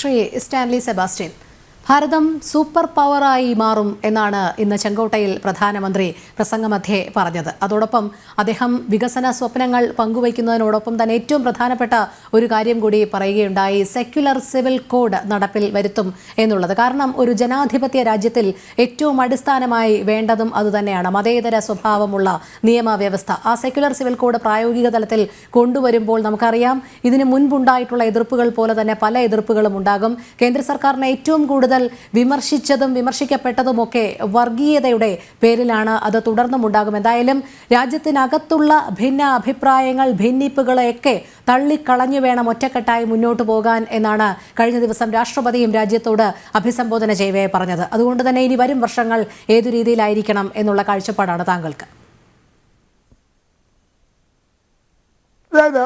Shri Stanley Sebastian. Bharatham super പവറായി മാറും എന്നാണ് ഇന്ന് ചെങ്കോട്ടയിൽ പ്രധാനമന്ത്രി പ്രസംഗമധ്യേ പറഞ്ഞത്. അതോടൊപ്പം അദ്ദേഹം വികസന സ്വപ്നങ്ങൾ പങ്കുവയ്ക്കുന്നതിനോടൊപ്പം തന്നെ ഏറ്റവും പ്രധാനപ്പെട്ട ഒരു കാര്യം കൂടി പറയുകയുണ്ടായി. സെക്യുലർ സിവിൽ കോഡ് നടപ്പിൽ വരുത്തും എന്നുള്ളത്. കാരണം ഒരു ജനാധിപത്യ രാജ്യത്തിൽ ഏറ്റവും അടിസ്ഥാനമായി വേണ്ടതും അതുതന്നെയാണ്. മതേതര സ്വഭാവമുള്ള നിയമവ്യവസ്ഥ. ആ സെക്യുലർ സിവിൽ കോഡ് പ്രായോഗിക തലത്തിൽ കൊണ്ടുവരുമ്പോൾ നമുക്കറിയാം ഇതിന് മുൻപുണ്ടായിട്ടുള്ള എതിർപ്പുകൾ പോലെ തന്നെ പല എതിർപ്പുകളും ഉണ്ടാകും. കേന്ദ്ര സർക്കാരിന് ഏറ്റവും കൂടുതൽ വിമർശിച്ചതും വിമർശിക്കപ്പെട്ടതും ഒക്കെ വർഗീയതയുടെ പേരിലാണ് അത് തുടർന്നും ഉണ്ടാകും. എന്തായാലും രാജ്യത്തിനകത്തുള്ള ഭിന്ന അഭിപ്രായങ്ങൾ ഭിന്നിപ്പുകളെയൊക്കെ തള്ളിക്കളഞ്ഞു വേണം ഒറ്റക്കെട്ടായി മുന്നോട്ട് പോകാൻ എന്നാണ് കഴിഞ്ഞ ദിവസം രാഷ്ട്രപതിയും രാജ്യത്തോട് അഭിസംബോധന ചെയ്യവേ പറഞ്ഞത്. അതുകൊണ്ട് തന്നെ ഇനി വരും വർഷങ്ങൾ ഏതു രീതിയിലായിരിക്കണം എന്നുള്ള കാഴ്ചപ്പാടാണ് താങ്കൾക്ക്? അതായത്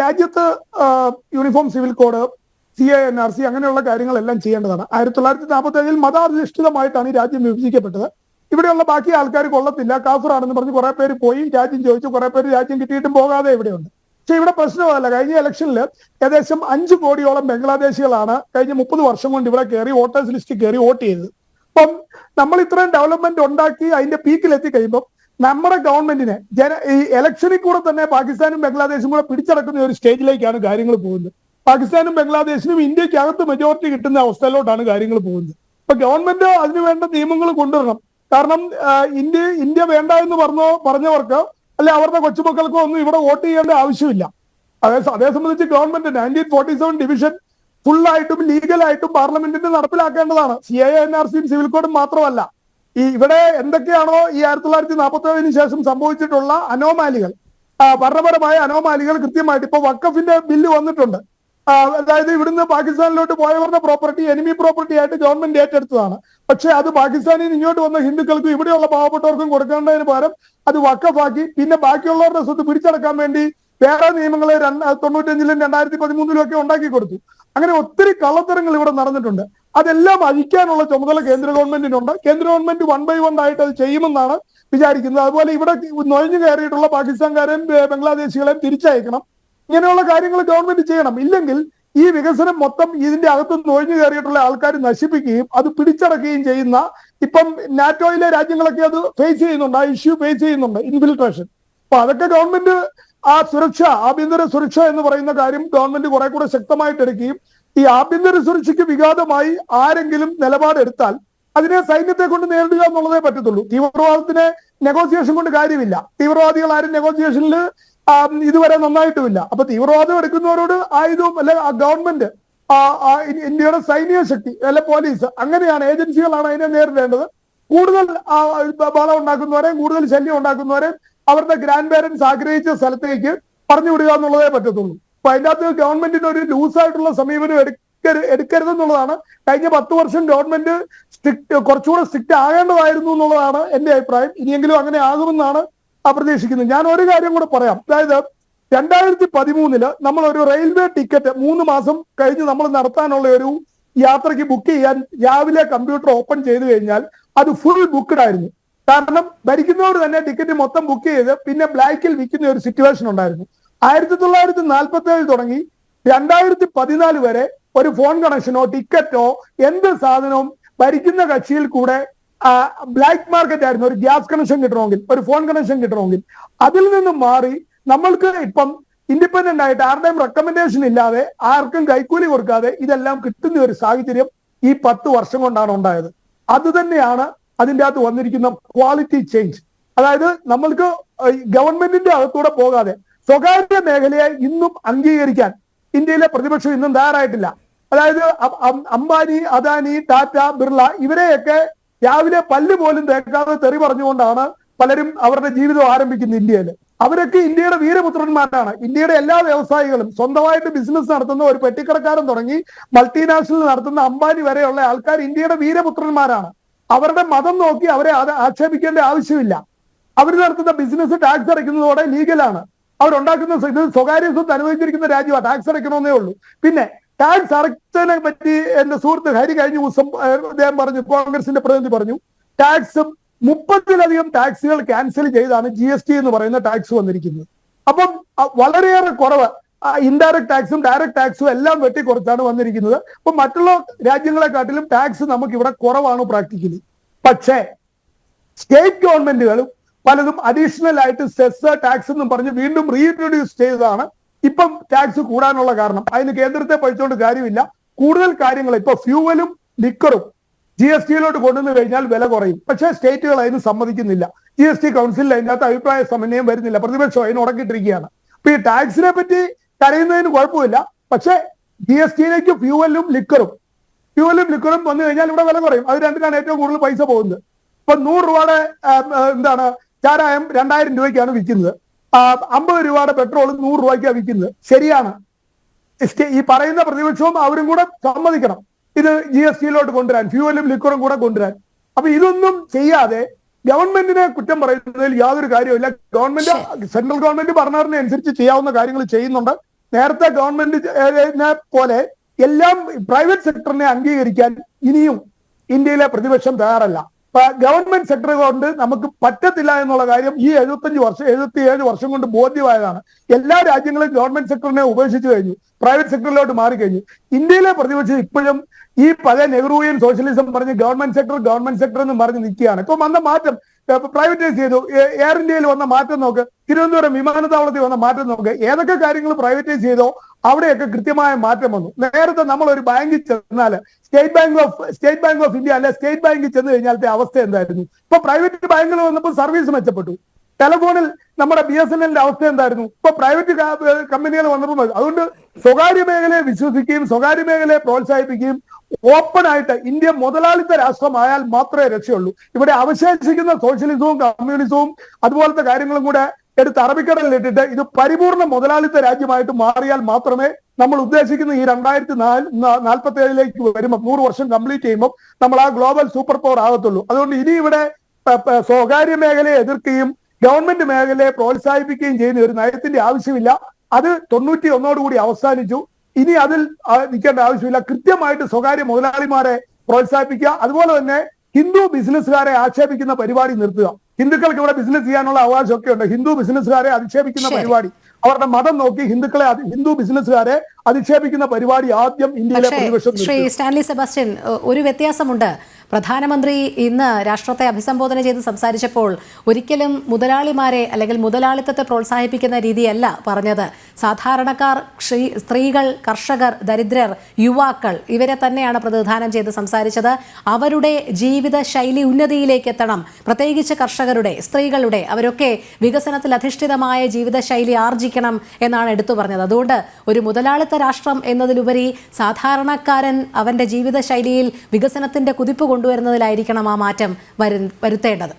രാജ്യത്ത് uniform civil code C A N R C അങ്ങനെയുള്ള കാര്യങ്ങളെല്ലാം ചെയ്യേണ്ടതാണ്. ആയിരത്തി തൊള്ളായിരത്തി നാൽപ്പത്തി ഏഴിൽ മതാധിഷ്ഠിതമായിട്ടാണ് ഈ രാജ്യം വിഭജിക്കപ്പെട്ടത്. ഇവിടെയുള്ള ബാക്കി ആൾക്കാർ കൊള്ളത്തില്ല കാഫറാണെന്ന് പറഞ്ഞ് കുറെ പേര് പോയി രാജ്യം ചോദിച്ചു കുറെ പേര് രാജ്യം കിട്ടിയിട്ടും പോകാതെ ഇവിടെയുണ്ട്. പക്ഷെ ഇവിടെ പ്രശ്നമല്ല. കഴിഞ്ഞ ഇലക്ഷനിൽ ഏകദേശം അഞ്ച് കോടിയോളം ബംഗ്ലാദേശികളാണ് കഴിഞ്ഞ മുപ്പത് വർഷം കൊണ്ട് ഇവിടെ കയറി വോട്ടേഴ്സ് ലിസ്റ്റ് കയറി വോട്ട് ചെയ്തത്. അപ്പം നമ്മൾ ഇത്രയും ഡെവലപ്മെന്റ് ഉണ്ടാക്കി അതിന്റെ പീക്കിൽ എത്തി കഴിയുമ്പോൾ നമ്മുടെ ഗവൺമെന്റിനെ ജന ഈ ഇലക്ഷനിൽ കൂടെ തന്നെ പാകിസ്ഥാനും ബംഗ്ലാദേശും കൂടെ പിടിച്ചടക്കുന്ന ഒരു സ്റ്റേജിലേക്കാണ് കാര്യങ്ങൾ പോകുന്നത്. പാകിസ്ഥാനും ബംഗ്ലാദേശിനും ഇന്ത്യക്കകത്ത് മെജോറിറ്റി കിട്ടുന്ന അവസ്ഥയിലോട്ടാണ് കാര്യങ്ങൾ പോകുന്നത്. ഇപ്പൊ ഗവൺമെന്റ് അതിനുവേണ്ട നിയമങ്ങൾ കൊണ്ടുവരണം. കാരണം ഇന്ത്യ ഇന്ത്യ വേണ്ട എന്ന് പറഞ്ഞോ പറഞ്ഞവർക്ക് അല്ലെ അവരുടെ കൊച്ചുമക്കൾക്കോ ഒന്നും ഇവിടെ വോട്ട് ചെയ്യേണ്ട ആവശ്യമില്ല. അതേ അതേ സംബന്ധിച്ച് government nineteen forty seven division ഫുള്ളായിട്ടും ലീഗലായിട്ടും പാർലമെന്റിന് നടപ്പിലാക്കേണ്ടതാണ് സി ഐ എൻ ആർ സിയും സിവിൽ കോഡും മാത്രമല്ല. ഈ ഇവിടെ എന്തൊക്കെയാണോ ഈ ആയിരത്തി തൊള്ളായിരത്തി നാൽപ്പത്തി ഏഴിന് ശേഷം സംഭവിച്ചിട്ടുള്ള അനോമാലികൾ ഭരണപരമായ അനോമാലികൾ കൃത്യമായിട്ട്. ഇപ്പൊ വക്കഫിന്റെ ബില്ല് വന്നിട്ടുണ്ട്. അതായത് ഇവിടുന്ന് പാകിസ്ഥാനിലോട്ട് പോയവരുടെ പ്രോപ്പർട്ടി എനിമി പ്രോപ്പർട്ടി ആയിട്ട് ഗവൺമെന്റ് ഏറ്റെടുത്തതാണ്. പക്ഷെ അത് പാകിസ്ഥാനിൽ ഇങ്ങോട്ട് വന്ന ഹിന്ദുക്കൾക്കും ഇവിടെയുള്ള പാവപ്പെട്ടവർക്കും കൊടുക്കേണ്ടതിന് പകരം അത് വക്കഫാക്കി. പിന്നെ ബാക്കിയുള്ളവരുടെ സ്വത്ത് പിടിച്ചടക്കാൻ വേണ്ടി വേറെ നിയമങ്ങൾ തൊണ്ണൂറ്റഞ്ചിലും രണ്ടായിരത്തി പതിമൂന്നിലും ഒക്കെ ഉണ്ടാക്കി കൊടുത്തു. അങ്ങനെ ഒത്തിരി കള്ളത്തരങ്ങൾ ഇവിടെ നടന്നിട്ടുണ്ട്. അതെല്ലാം അഴിക്കാനുള്ള ചുമതല കേന്ദ്ര ഗവൺമെന്റിനുണ്ട്. കേന്ദ്ര ഗവൺമെന്റ് വൺ ബൈ വൺ ആയിട്ട് അത് ചെയ്യുമെന്നാണ് വിചാരിക്കുന്നത്. അതുപോലെ ഇവിടെ നൊഴിഞ്ഞു കയറിയിട്ടുള്ള പാകിസ്ഥാൻകാരെയും ബംഗ്ലാദേശികളെയും തിരിച്ചയക്കണം. ഇങ്ങനെയുള്ള കാര്യങ്ങൾ ഗവൺമെന്റ് ചെയ്യണം. ഇല്ലെങ്കിൽ ഈ വികസനം മൊത്തം ഇതിന്റെ അകത്ത് നുഴഞ്ഞു കയറിയിട്ടുള്ള ആൾക്കാർ നശിപ്പിക്കുകയും അത് പിടിച്ചടക്കുകയും ചെയ്യുന്ന ഇപ്പം നാറ്റോയിലെ രാജ്യങ്ങളൊക്കെ അത് ഫേസ് ചെയ്യുന്നുണ്ട്. ആ ഇഷ്യൂ ഫേസ് ചെയ്യുന്നുണ്ട്. ഇൻഫിൽട്രേഷൻ അപ്പൊ അതൊക്കെ ഗവൺമെന്റ് ആ സുരക്ഷ ആഭ്യന്തര സുരക്ഷ എന്ന് പറയുന്ന കാര്യം ഗവൺമെന്റ് കുറെ കൂടെ ശക്തമായിട്ട് എടുക്കുകയും ഈ ആഭ്യന്തര സുരക്ഷയ്ക്ക് വിഘാതമായി ആരെങ്കിലും നിലപാടെടുത്താൽ അതിനെ സൈന്യത്തെ കൊണ്ട് നേരിടുക എന്നുള്ളതേ പറ്റത്തുള്ളൂ. തീവ്രവാദത്തിന് നെഗോസിയേഷൻ കൊണ്ട് കാര്യമില്ല. തീവ്രവാദികൾ ആരും നെഗോസിയേഷനിൽ ഇതുവരെ നന്നായിട്ടുമില്ല. അപ്പൊ തീവ്രവാദം എടുക്കുന്നവരോട് ആയുധവും അല്ലെ ഗവൺമെന്റ് ഇന്ത്യയുടെ സൈനിക ശക്തി അല്ലെ പോലീസ് അങ്ങനെയാണ് ഏജൻസികളാണ് അതിനെ നേരിടേണ്ടത്. കൂടുതൽ ബാളം ഉണ്ടാക്കുന്നവരെയും കൂടുതൽ ശല്യം ഉണ്ടാക്കുന്നവരെയും അവരുടെ ഗ്രാൻഡ് പേരൻസ് ആഗ്രഹിച്ച സ്ഥലത്തേക്ക് പറഞ്ഞു വിടുക എന്നുള്ളതേ പറ്റത്തുള്ളൂ. അപ്പൊ അതിന്റെ അകത്ത് ഗവൺമെന്റിന് ഒരു ലൂസായിട്ടുള്ള സമീപനം എടുക്കരുത് എടുക്കരുതെന്നുള്ളതാണ്. കഴിഞ്ഞ പത്ത് വർഷം ഗവൺമെന്റ് സ്ട്രിക്ട് കുറച്ചുകൂടെ സ്ട്രിക്റ്റ് ആകേണ്ടതായിരുന്നു എന്നുള്ളതാണ് എന്റെ അഭിപ്രായം. ഇനിയെങ്കിലും അങ്ങനെ ആകുമെന്നാണ് പ്രതീക്ഷിക്കുന്നത് ഞാൻ ഒരു കാര്യം കൂടെ പറയാം. അതായത് രണ്ടായിരത്തി പതിമൂന്നിൽ നമ്മൾ ഒരു റെയിൽവേ ടിക്കറ്റ് മൂന്ന് മാസം കഴിഞ്ഞ് നമ്മൾ നടത്താനുള്ള ഒരു യാത്രയ്ക്ക് ബുക്ക് ചെയ്യാൻ രാവിലെ കമ്പ്യൂട്ടർ ഓപ്പൺ ചെയ്തു കഴിഞ്ഞാൽ അത് ഫുൾ ബുക്ക്ഡ് ആയിരുന്നു. കാരണം ഭരിക്കുന്നവർ തന്നെ ടിക്കറ്റ് മൊത്തം ബുക്ക് ചെയ്ത് പിന്നെ ബ്ലാക്കിൽ വിൽക്കുന്ന ഒരു സിറ്റുവേഷൻ ഉണ്ടായിരുന്നു. ആയിരത്തി തൊള്ളായിരത്തി നാൽപ്പത്തി ഏഴ് തുടങ്ങി രണ്ടായിരത്തി പതിനാല് വരെ ഒരു ഫോൺ കണക്ഷനോ ടിക്കറ്റോ എന്ത് സാധനവും ഭരിക്കുന്ന കക്ഷിയിൽ കൂടെ ബ്ലാക്ക് മാർക്കറ്റ് ആയിരുന്നു. ഒരു ഗ്യാസ് കണക്ഷൻ കിട്ടണമെങ്കിൽ ഒരു ഫോൺ കണക്ഷൻ കിട്ടണമെങ്കിൽ. അതിൽ നിന്ന് മാറി നമ്മൾക്ക് ഇപ്പം ഇൻഡിപെൻഡന്റ് ആയിട്ട് ആരുടെയും റെക്കമെൻഡേഷൻ ഇല്ലാതെ ആർക്കും കൈക്കൂലി കൊടുക്കാതെ ഇതെല്ലാം കിട്ടുന്ന ഒരു സാഹചര്യം ഈ പത്ത് വർഷം കൊണ്ടാണ് ഉണ്ടായത്. അത് തന്നെയാണ് അതിന്റെ അകത്ത് വന്നിരിക്കുന്ന ക്വാളിറ്റി ചേഞ്ച് അതായത് നമ്മൾക്ക് ഗവൺമെന്റിന്റെ അകത്തൂടെ പോകാതെ സ്വകാര്യ മേഖലയെ ഇന്നും അംഗീകരിക്കാൻ ഇന്ത്യയിലെ പ്രതിപക്ഷം ഇന്നും തയ്യാറായിട്ടില്ല. അതായത് അംബാനി അദാനി ടാറ്റ ബിർള ഇവരെയൊക്കെ രാവിലെ പല്ല് പോലും തേക്കാതെ തെറി പറഞ്ഞുകൊണ്ടാണ് പലരും അവരുടെ ജീവിതം ആരംഭിക്കുന്നത് ഇന്ത്യയിൽ. അവരൊക്കെ ഇന്ത്യയുടെ വീരപുത്രന്മാരാണ്. ഇന്ത്യയുടെ എല്ലാ വ്യവസായികളും സ്വന്തമായിട്ട് ബിസിനസ് നടത്തുന്ന ഒരു പെട്ടിക്കടക്കാരൻ തുടങ്ങി മൾട്ടിനാഷണൽ നടത്തുന്ന അംബാനി വരെയുള്ള ആൾക്കാർ ഇന്ത്യയുടെ വീരപുത്രന്മാരാണ്. അവരുടെ മതം നോക്കി അവരെ ആക്ഷേപിക്കേണ്ട ആവശ്യമില്ല. അവർ നടത്തുന്ന ബിസിനസ് ടാക്സ് അടയ്ക്കുന്നതോടെ ലീഗലാണ് അവരുണ്ടാക്കുന്ന സ്വകാര്യ സ്വത്ത് അനുവദിച്ചിരിക്കുന്ന രാജ്യമാണ്. ടാക്സ് അടയ്ക്കണമെന്നേ ഉള്ളൂ. പിന്നെ ടാക്സ് അടച്ചതിനെ പറ്റി എന്റെ സുഹൃത്ത് ഹരി കഴിഞ്ഞ ദിവസം അദ്ദേഹം പറഞ്ഞു കോൺഗ്രസിന്റെ പ്രതിനിധി പറഞ്ഞു ടാക്സ് മുപ്പത്തിലധികം ടാക്സുകൾ ക്യാൻസൽ ചെയ്താണ് ജി എസ് ടി എന്ന് പറയുന്ന ടാക്സ് വന്നിരിക്കുന്നത്. അപ്പം വളരെയേറെ കുറവ് ഇൻഡയറക്ട് ടാക്സും ഡയറക്ട് ടാക്സും എല്ലാം വെട്ടിക്കുറച്ചാണ് വന്നിരിക്കുന്നത്. അപ്പൊ മറ്റുള്ള രാജ്യങ്ങളെക്കാട്ടിലും ടാക്സ് നമുക്ക് ഇവിടെ കുറവാണ് പ്രാക്ടിക്കലി പക്ഷേ സ്റ്റേറ്റ് ഗവൺമെന്റുകളും പലതും അഡീഷണൽ ആയിട്ട് സെസ് ടാക്സ് എന്നും പറഞ്ഞ് വീണ്ടും റീഇൻട്രൊഡ്യൂസ് ചെയ്തതാണ് ഇപ്പം ടാക്സ് കൂടാനുള്ള കാരണം. അതിന് കേന്ദ്രത്തെ പഴിച്ചുകൊണ്ട് കാര്യമില്ല. കൂടുതൽ കാര്യങ്ങൾ ഇപ്പൊ ഫ്യൂവലും ലിക്കറും ജി എസ് ടിയിലോട്ട് കൊണ്ടുവന്നു കഴിഞ്ഞാൽ വില കുറയും. പക്ഷേ സ്റ്റേറ്റുകൾ അതിന് സമ്മതിക്കുന്നില്ല. ജി എസ് ടി കൗൺസിലിൽ അതിനകത്ത് അഭിപ്രായ സമന്വയം വരുന്നില്ല. പ്രതിപക്ഷം അതിന് ഉടക്കിട്ടിരിക്കുകയാണ് അപ്പൊ ഈ ടാക്സിനെ പറ്റി കരയുന്നതിന് കുഴപ്പമില്ല. പക്ഷേ ജി എസ് ടിയിലേക്ക് ഫ്യൂവലും ലിക്കറും ഫ്യൂവലും ലിക്കറും വന്നു കഴിഞ്ഞാൽ ഇവിടെ വില കുറയും. അത് രണ്ടിനാണ് ഏറ്റവും കൂടുതൽ പൈസ പോകുന്നത്. ഇപ്പൊ നൂറ് രൂപയുടെ എന്താണ് ചാരായം രണ്ടായിരം രൂപയ്ക്കാണ് വിൽക്കുന്നത്. അമ്പത് രൂപയുടെ പെട്രോൾ നൂറ് രൂപയ്ക്കാണ് വിൽക്കുന്നത്. ശരിയാണ്. ഈ പറയുന്ന പ്രതിപക്ഷവും അവരും കൂടെ സമ്മതിക്കണം. ഇത് ജി എസ് ടിയിലോട്ട് കൊണ്ടുവരാൻ ഫ്യൂവലും ലിക്വറും കൂടെ കൊണ്ടുവരാൻ. അപ്പൊ ഇതൊന്നും ചെയ്യാതെ ഗവൺമെന്റിനെ കുറ്റം പറയുന്നതിൽ യാതൊരു കാര്യമില്ല ഗവൺമെന്റ് സെൻട്രൽ ഗവൺമെന്റ് പറഞ്ഞതിനനുസരിച്ച് ചെയ്യാവുന്ന കാര്യങ്ങൾ ചെയ്യുന്നുണ്ട്. നേരത്തെ ഗവൺമെന്റ് പോലെ എല്ലാം പ്രൈവറ്റ് സെക്ടറിനെ അംഗീകരിക്കാൻ ഇനിയും ഇന്ത്യയിലെ പ്രതിപക്ഷം തയ്യാറല്ല. ഗവൺമെന്റ് സെക്ടർ കൊണ്ട് നമുക്ക് പറ്റത്തില്ല എന്നുള്ള കാര്യം ഈ എഴുപത്തഞ്ച് വർഷം എഴുപത്തി ഏഴ് വർഷം കൊണ്ട് ബോധ്യമായതാണ്. എല്ലാ രാജ്യങ്ങളും ഗവൺമെന്റ് സെക്ടറിനെ ഉപേക്ഷിച്ചു കഴിഞ്ഞു പ്രൈവറ്റ് സെക്ടറിലോട്ട് മാറിക്കഴിഞ്ഞു. ഇന്ത്യയിലെ പ്രതിപക്ഷം ഇപ്പോഴും ഈ പഴയ നെഹ്റുവിയൻ സോഷ്യലിസം പറഞ്ഞ് ഗവൺമെന്റ് സെക്ടർ ഗവൺമെന്റ് സെക്ടർ എന്ന് പറഞ്ഞ് നിൽക്കുകയാണ്. ഇപ്പൊ വന്ന മാറ്റം പ്രൈവറ്റൈസ് ചെയ്തു. എയർ ഇന്ത്യയിൽ വന്ന മാറ്റം നോക്ക്. തിരുവനന്തപുരം വിമാനത്താവളത്തിൽ വന്ന മാറ്റം നോക്ക്. ഏതൊക്കെ കാര്യങ്ങൾ പ്രൈവറ്റൈസ് ചെയ്തോ അവിടെയൊക്കെ കൃത്യമായ മാറ്റം വന്നു. നേരത്തെ നമ്മൾ ഒരു ബാങ്കിൽ ചെന്നാൽ State Bank of State Bank of India അല്ലെ സ്റ്റേറ്റ് ബാങ്കിൽ ചെന്ന് കഴിഞ്ഞാലത്തെ അവസ്ഥ എന്തായിരുന്നു? ഇപ്പൊ പ്രൈവറ്റ് ബാങ്കുകൾ വന്നപ്പോൾ സർവീസ് മെച്ചപ്പെട്ടു. ടെലഫോണിൽ നമ്മുടെ ബി എസ് എൻ എല്ലിന്റെ അവസ്ഥ എന്തായിരുന്നു? ഇപ്പൊ പ്രൈവറ്റ് കമ്പനികൾ വന്നപ്പോൾ. അതുകൊണ്ട് സ്വകാര്യ മേഖലയെ വിശ്വസിക്കുകയും സ്വകാര്യ മേഖലയെ പ്രോത്സാഹിപ്പിക്കുകയും ഓപ്പൺ ആയിട്ട് ഇന്ത്യ മുതലാളിത്ത രാഷ്ട്രമായാൽ മാത്രമേ രക്ഷയുള്ളൂ. ഇവിടെ അവശേഷിക്കുന്ന സോഷ്യലിസവും കമ്മ്യൂണിസവും അതുപോലത്തെ കാര്യങ്ങളും കൂടെ എടുത്ത് അറബിക്കടലിലിട്ടിട്ട് ഇത് പരിപൂർണ മുതലാളിത്ത രാജ്യമായിട്ട് മാറിയാൽ മാത്രമേ നമ്മൾ ഉദ്ദേശിക്കുന്ന ഈ രണ്ടായിരത്തി നാല് നാൽപ്പത്തി ഏഴിലേക്ക് വരുമ്പോൾ നൂറ് വർഷം കംപ്ലീറ്റ് ചെയ്യുമ്പോൾ നമ്മൾ ആ ഗ്ലോബൽ സൂപ്പർ പവർ ആകത്തുള്ളൂ. അതുകൊണ്ട് ഇനി ഇവിടെ സ്വകാര്യ മേഖലയെ എതിർക്കുകയും ഗവൺമെന്റ് മേഖലയെ പ്രോത്സാഹിപ്പിക്കുകയും ചെയ്യുന്ന ഒരു നയത്തിന്റെ ആവശ്യമില്ല. അത് തൊണ്ണൂറ്റി ഒന്നോടുകൂടി അവസാനിച്ചു. ഇനി അതിൽ നിൽക്കേണ്ട ആവശ്യമില്ല. കൃത്യമായിട്ട് സ്വകാര്യ മുതലാളിമാരെ പ്രോത്സാഹിപ്പിക്കുക. അതുപോലെ തന്നെ ഹിന്ദു ബിസിനസ്സുകാരെ ആക്ഷേപിക്കുന്ന പരിപാടി നിർത്തുക. ഹിന്ദുക്കൾക്ക് ഇവിടെ ബിസിനസ് ചെയ്യാനുള്ള അവകാശമൊക്കെ ഉണ്ട്. ഹിന്ദു ബിസിനസ്സുകാരെ അധിക്ഷേപിക്കുന്ന പരിപാടി. അവരുടെ മതം നോക്കി ഹിന്ദുക്കളെ ഹിന്ദു ബിസിനസ്സുകാരെ അധിക്ഷേപിക്കുന്ന പരിപാടി ആദ്യം ഇന്ത്യയിലെ പക്ഷേ പ്രതിപക്ഷം സ്റ്റാൻലി സെബാസ്റ്റ്യൻ ഒരു വ്യത്യാസമുണ്ട്. പ്രധാനമന്ത്രി ഇന്ന് രാഷ്ട്രത്തെ അഭിസംബോധന ചെയ്ത് സംസാരിച്ചപ്പോൾ ഒരിക്കലും മുതലാളിമാരെ അല്ലെങ്കിൽ മുതലാളിത്തത്തെ പ്രോത്സാഹിപ്പിക്കുന്ന രീതിയല്ല പറഞ്ഞത്. സാധാരണക്കാർ സ്ത്രീകൾ കർഷകർ ദരിദ്രർ യുവാക്കൾ ഇവരെ തന്നെയാണ് പ്രതിനിധാനം ചെയ്ത് സംസാരിച്ചത്. അവരുടെ ജീവിത ശൈലി ഉന്നതിയിലേക്ക് എത്തണം. പ്രത്യേകിച്ച് കർഷകരുടെ സ്ത്രീകളുടെ അവരൊക്കെ വികസനത്തിൽ അധിഷ്ഠിതമായ ജീവിതശൈലി ആർജിക്കണം എന്നാണ് എടുത്തു പറഞ്ഞത്. അതുകൊണ്ട് ഒരു മുതലാളിത്ത രാഷ്ട്രം എന്നതിലുപരി സാധാരണക്കാരൻ അവന്റെ ജീവിതശൈലിയിൽ വികസനത്തിന്റെ കുതിപ്പ് കൊണ്ടുവരുന്നതിലായിരിക്കണം ആ മാറ്റം വരു വരുത്തേണ്ടത്.